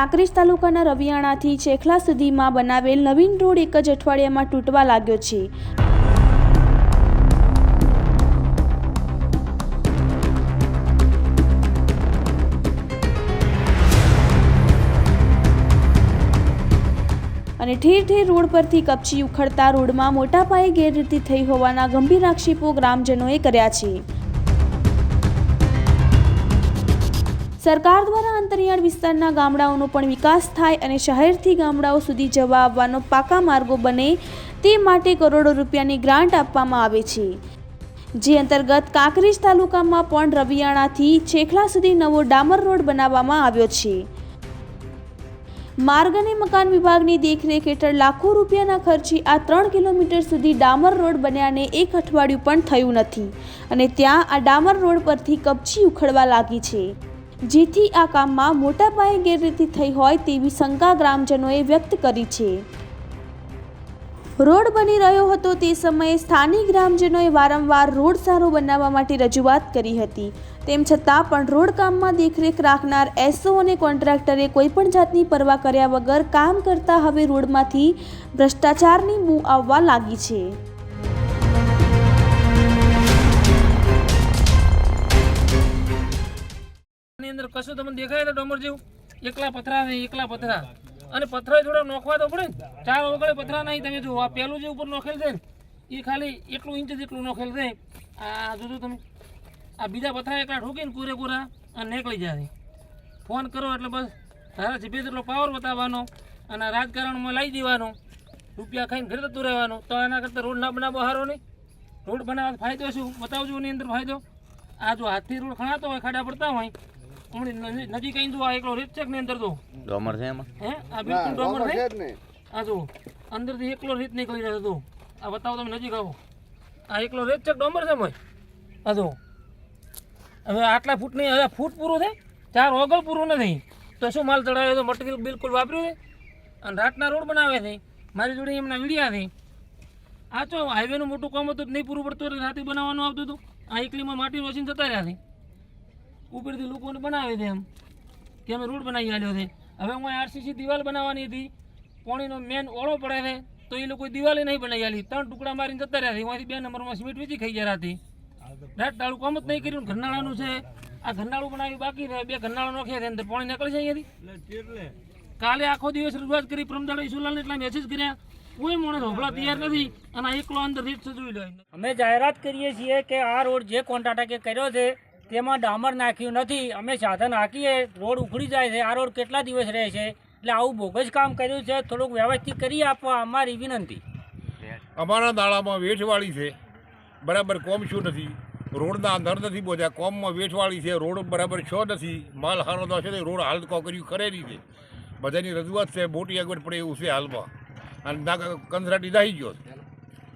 કાંકરેજ તાલુકાના રવિયાણાથી ચેખલા સુધીમાં બનાવેલ નવીન રોડ એક જ અઠવાડિયામાં તૂટવા લાગ્યો છે. અને ઠેર ઠેર રોડ પરથી કપચી ઉખડતા રોડમાં મોટા પાયે ગેરરીતિ થઈ હોવાના ગંભીર આક્ષેપો ગ્રામજનોએ કર્યા છે. સરકાર દ્વારા અંતરિયાળ વિસ્તારના ગામડાઓનો પણ વિકાસ થાય અને શહેરથી ગામડાઓ સુધી જવા આવવાનો પાકા માર્ગો બને તે માટે કરોડો રૂપિયાની ગ્રાન્ટ આપવામાં આવે છે. જે અંતર્ગત કાંકરેજ તાલુકામાં પણ રવિયાણાથી છેખલા સુધી નવો ડામર રોડ બનાવવામાં આવ્યો છે. માર્ગ અને મકાન વિભાગની દેખરેખ હેઠળ લાખો રૂપિયાના ખર્ચે આ ત્રણ કિલોમીટર સુધી ડામર રોડ બન્યાને એક અઠવાડિયું પણ થયું નથી અને ત્યાં આ ડામર રોડ પરથી કપચી ઉખડવા લાગી છે. જેથી આ કામમાં મોટા પાયે ગેરરીતિ થઈ હોય તેવી શંકા ગ્રામજનોએ વ્યક્ત કરી છે. રોડ બની રહ્યો હતો તે સમયે સ્થાનિક ગ્રામજનોએ વારંવાર રોડ સારો બનાવવા માટે રજૂઆત કરી હતી. તેમ છતાં પણ રોડ કામમાં દેખરેખ રાખનાર એસઓ અને કોન્ટ્રાક્ટરે કોઈપણ જાતની પરવા કર્યા વગર કામ કરતા હવે રોડમાંથી ભ્રષ્ટાચારની બૂ આવવા લાગી છે. અંદર કશું તમને દેખાય તો ડમર જેવું. એકલા પથરા નહીં, એકલા પથરા. અને પથરા થોડા નોખવા તો પડે ચાર વગડે પથરા નહીં, તમે જુઓ. આ પહેલું જે ઉપર નોખેલ છે એ ખાલી એટલું ઇંચ જેટલું નોખેલ છે. આ જોજો તમે. આ બીજા પથરા એકલા ઠોકીને પૂરેપૂરા અને નીકળી જાય. ફોન કરો એટલે બસ તારા જીભે જેટલો પાવર બતાવવાનો અને રાજકારણમાં લાવી દેવાનો. રૂપિયા ખાઈને ઘરે જતું રહેવાનું. તો એના કરતાં રોડ ના બનાવો હારો નહીં. રોડ બનાવવા ફાયદો શું? બતાવજો એની અંદર ફાયદો. આ જો હાથથી રોડ ખણાતો હોય, ખાડા પડતા હોય હમણાં નજી- નજીક આવીને જો આ એકલો રેત છે ની અંદર તો ડોમર છે એમાં? હે? આ બિલકુલ ડોમર છે? આ જો અંદરથી એકલો રેત નીકળી રહ્યો હતો. આ બતાવો તમે નજીક આવો. આ એકલો રેત છે ડોમર છે મોય આ જો. હવે આટલા ફૂટની હવે ફૂટ પૂરું છે? ચાર ઓગળ પૂરું નથી. તો શું માલ ચડાવ્યો તો મટીરિયલ બિલકુલ વાપર્યું છે? અને રાતના રોડ બનાવે છે. મારી જોડે એમના વીડિયા છે. આ તો હાઈવેનું મોટું કામ હતું તો નહીં પૂરું પડતું એટલે રાતે બનાવવાનું આવતું હતું. આ એકલીમાં માટી મશીન જતા રહ્યા છે. ઉપરથી લોકોને બનાવે છે એમ. કે અમે રોડ બનાવી આલ્યો છે. હવે હું આરસીસી દિવાલ બનાવવાની હતી. પાણીનો મેન ઓળો પડે છે. તો એ લોકો દિવાલે નહીં બનાવી આલી. ત્રણ ટુકડા મારીને જતા રહ્યા છે. એમાંથી બે નંબરમાં સિમેન્ટ વેચી ખાઈ ગયા હતી રાત ટાળું કામ જ નહીં કર્યું ઘરનાળાનું છે. આ ઘરનાળું બનાવ્યું બાકી રહે. બે ઘરનાળું નાખ્યા છે. અંદર પાણી નીકળી જાય અહીંયાથી. કાલે આખો દિવસ રજૂઆત કરી. પ્રમદાડો ઈસુલાલને એટલા મેસેજ કર્યા. કોઈ માણસ હોભળા તૈયાર નથી. અને આ એકલો અંદર રીત સજવી લે અમે જાહેરાત કરીએ છીએ કે આ રોડ જે કોન્ટ્રાક્ટે કર્યો છે તેમાં ડામર નાખ્યું નથી. અમે સાધન હાકીએ, રોડ ઉખડી જાય છે. આ રોડ કેટલા દિવસ રહે છે? એટલે આવું બોગસ કામ કર્યું છે. થોડુંક વ્યવસ્થિત કરી આપવા અમારી વિનંતી. અમારા દાડામાં વેઠવાળી છે. બરાબર કોમ શું નથી. રોડના અંદર નથી પહોંચ્યા કોમમાં વેઠવાળી છે. રોડ બરાબર છો નથી. માલ હારો તો છે રોડ હાલ કોકર્યું ખરેલી છે. બધાની રજૂઆત છે, મોટી આગળ પડે એવું છે હાલમાં. અને ના કંસરાટી દાહી ગયો છે.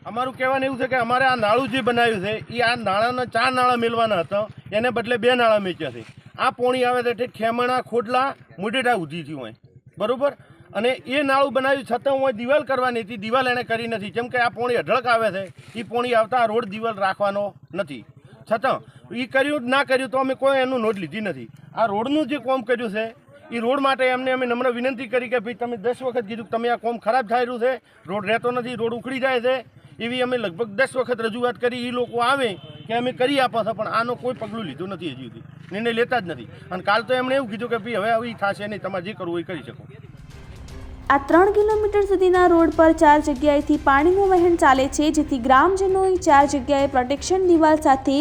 અમારું કહેવાનું એવું છે કે અમારે આ નાળું જે બનાવ્યું છે એ આ નાળાના ચાર નાળા મેળવાના હતા, એને બદલે બે નાળા મેચ્યા છે. આ પોણી આવે છે તે ખેમણા, ખોડલા મુઢેડા ઉધી થયું હોય. બરાબર? અને એ નાળું બનાવ્યું છતાં હું દિવાલ કરવાની હતી, દિવાલ એણે કરી નથી. જેમ કે આ પોણી અઢળક આવે છે એ પોણી આવતા રોડ દિવાલ રાખવાનો નથી. છતાં એ કર્યું ના કર્યું તો અમે કોઈ એનું નોંધ લીધી નથી. આ રોડનું જે કોમ કર્યું છે એ રોડ માટે એમને અમે નમ્ર વિનંતી કરી કે ભાઈ તમે દસ વખત કીધું તમે આ કોમ ખરાબ થઈ રહ્યું છે, રોડ રહેતો નથી, રોડ ઉખડી જાય છે. એવી અમે લગભગ દસ વખત રજૂઆત કરી એ લોકો આવે કે અમે કરી આપો છો, પણ આનો કોઈ પગલું લીધું નથી હજી સુધી. નિર્ણય લેતા જ નથી. અને કાલ તો એમણે એવું કીધું કે ભાઈ હવે આવી થશે નહીં, તમારે જે કરવું એ કરી શકો. આ ત્રણ કિલોમીટર સુધીના રોડ પર ચાર જગ્યાએથી પાણીનું વહેણ ચાલે છે, જેથી ગ્રામજનોએ ચાર જગ્યાએ પ્રોટેક્શન દિવાલ સાથે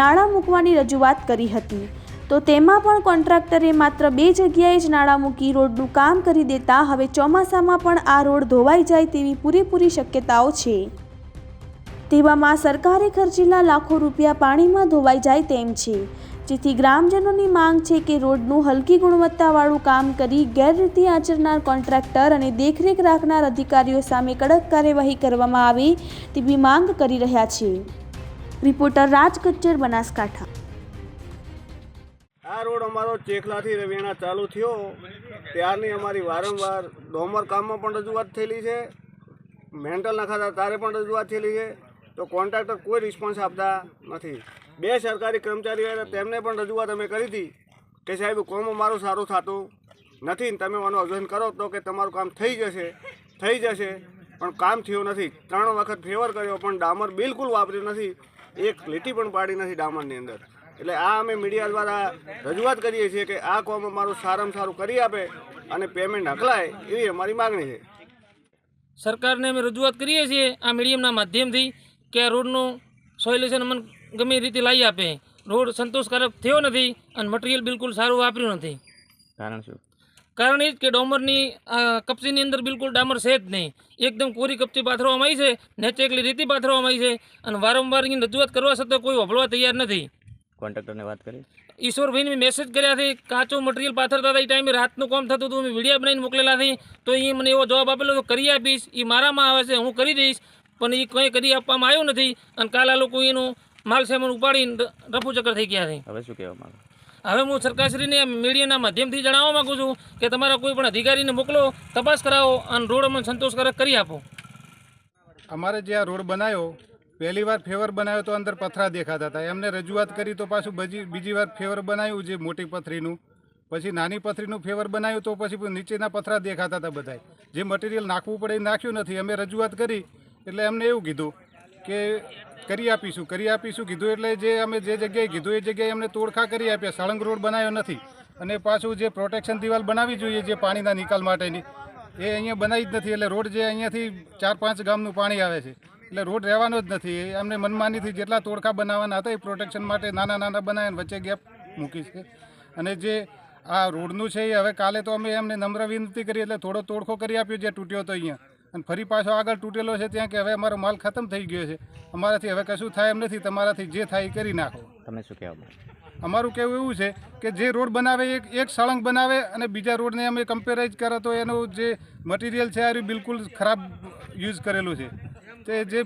નાણાં મૂકવાની રજૂઆત કરી હતી. તો તેમાં પણ કોન્ટ્રાક્ટરે માત્ર બે જગ્યાએ જ નાણાં મૂકી રોડનું કામ કરી દેતા, હવે ચોમાસામાં પણ આ રોડ ધોવાઈ જાય તેવી પૂરેપૂરી શક્યતાઓ છે. તેવામાં સરકારે ખર્ચેલા લાખો રૂપિયા પાણીમાં ધોવાઈ જાય તેમ છે. જેથી ગ્રામજનોની માંગ છે કે રોડનું હલકી ગુણવત્તાવાળું કામ કરી ગેરરીતિ આચરનાર કોન્ટ્રાક્ટર અને દેખરેખ રાખનાર અધિકારીઓ સામે કડક કાર્યવાહી કરવામાં આવે તેવી માંગ કરી રહ્યા છે. રિપોર્ટર રાજ કચ્ચર બનાસકાંઠા. આ રોડ અમારો ચેખલાથી રવિયાણા ચાલુ થયો. ત્યારની અમારી વારંવાર ડોમર કામમાં પણ રજૂઆત થયેલી છે. મેન્ટલ નખાતા તારે પણ રજૂઆત થયેલી છે. તો કોન્ટ્રાક્ટર કોઈ રિસ્પોન્સ આપતા નથી. બે સરકારી કર્મચારીઓ હતા, તેમને પણ રજૂઆત અમે કરી હતી કે સાહેબ, કોમ અમારું સારું થતું નથી ને તમે આનું આયોજન કરો તો કે તમારું કામ થઈ જશે થઈ જશે, પણ કામ થયું નથી. ત્રણ વખત ફેવર કર્યો, પણ ડામર બિલકુલ વાપર્યું નથી. એક લીટી પણ પાડી નથી ડામરની અંદર. એટલે આ અમે મીડિયા દ્વારા રજૂઆત કરીએ છીએ કે આ કોમ અમારું સારામાં સારું કરી આપે અને પેમેન્ટ હકલાય એવી અમારી માગણી છે. સરકારને અમે રજૂઆત કરીએ છીએ આ મીડિયમના માધ્યમથી. કે આ રોડનું સોલ્યુશન અમને ગમે રીતે લાવી આપે. રોડ સંતોષકારક થયો નથી અને મટીરિયલ બિલકુલ સારું વાપર્યું નથી. કારણ શું? કારણ એ જ કે ડોમરની કપચીની અંદર બિલકુલ ડામર છે જ નહીં. એકદમ કોરી કપચી પાથરવામાં આવી છે નેચે એકલી રીતે પાથરવામાં આવી છે અને વારંવાર એની રજૂઆત કરવા છતાં કોઈ વભળવા તૈયાર નથી. કોન્ટ્રાક્ટરને વાત કરી? ઈશ્વરભાઈને મેં મેસેજ કર્યા હતી કાચું મટીરિયલ પાથરતા હતા એ ટાઈમે રાતનું કામ થતું હતું મેં વિડીયા બનાવીને મોકલેલા હતી તો એ મને એવો જવાબ આપેલો તો કરી આપીશ એ મારામાં આવે છે હું કરી દઈશ. પણ એ કંઈ કરી આપવામાં આવ્યું નથી અને કાલ આ લોકો એનું માલ સામાન ઉપાડીને રફુચક્કર થઈ ગયા છે. હવે શું કહેવા માંગો? હવે હું સરકારશ્રીને મીડિયાના માધ્યમથી જણાવવા માગું છું કે તમારા કોઈ પણ અધિકારીને મોકલો તપાસ કરાવો અને રોડ અમને સંતોષકારક કરી આપો. અમારે જે આ રોડ બનાવ્યો પહેલી વાર ફેવર બનાવ્યો તો અંદર પથરા દેખાતા હતા. એમને રજૂઆત કરી તો પાછું બીજી બીજી વાર ફેવર બનાવ્યું જે મોટી પથરીનું. પછી નાની પથરીનું ફેવર બનાવ્યું તો પછી નીચેના પથરા દેખાતા હતા બધાય. જે મટીરિયલ નાખવું પડે એ નાખ્યું નથી. અમે રજૂઆત કરી એટલે એમને એવું કીધું કે કરી આપીશું કરી આપીશું. કીધું એટલે જે અમે જે જગ્યાએ કીધું, એ જગ્યાએ અમને તોડખા કરી આપ્યા. સાળંગ રોડ બનાવ્યો નથી. અને પાછું જે પ્રોટેક્શન દિવાલ બનાવવી જોઈએ જે પાણીના નિકાલ માટેની, એ અહીંયા બનાવી જ નથી. એટલે રોડ જે અહીંયાથી ચાર પાંચ ગામનું પાણી આવે છે. એટલે રોડ રહેવાનો જ નથી. એ અમને મનમાનીથી જેટલા તોડખા બનાવવાના હતા, એ પ્રોટેક્શન માટે નાના નાના બનાવીને વચ્ચે ગેપ મૂકી છે. અને જે આ રોડનું છે એ હવે કાલે તો અમે એમને નમ્ર વિનંતી કરી, એટલે થોડો તોડખો કરી આપ્યો, જે તૂટ્યો હતો અહીંયા. અને ફરી પાછો આગળ તૂટેલો છે ત્યાં કે હવે અમારો માલ ખતમ થઈ ગયો છે. અમારાથી હવે કશું થાય એમ નથી તમારાથી જે થાય એ કરી નાખો. તમે શું કહેવા અમારું કહેવું એવું છે કે જે રોડ બનાવે એક એક સળંગ બનાવે અને બીજા રોડને અમે કમ્પેરાઇઝ કરે તો એનું જે મટીરિયલ છે એ બિલકુલ ખરાબ યુઝ કરેલું છે. તે જે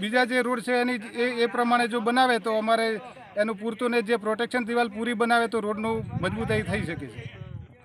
બીજા જે રોડ છે એની એ એ પ્રમાણે જો બનાવે તો અમારે એનું પૂરતું ને જે પ્રોટેક્શન દિવાલ પૂરી બનાવે તો રોડનું મજબૂતાઈ થઈ શકે છે.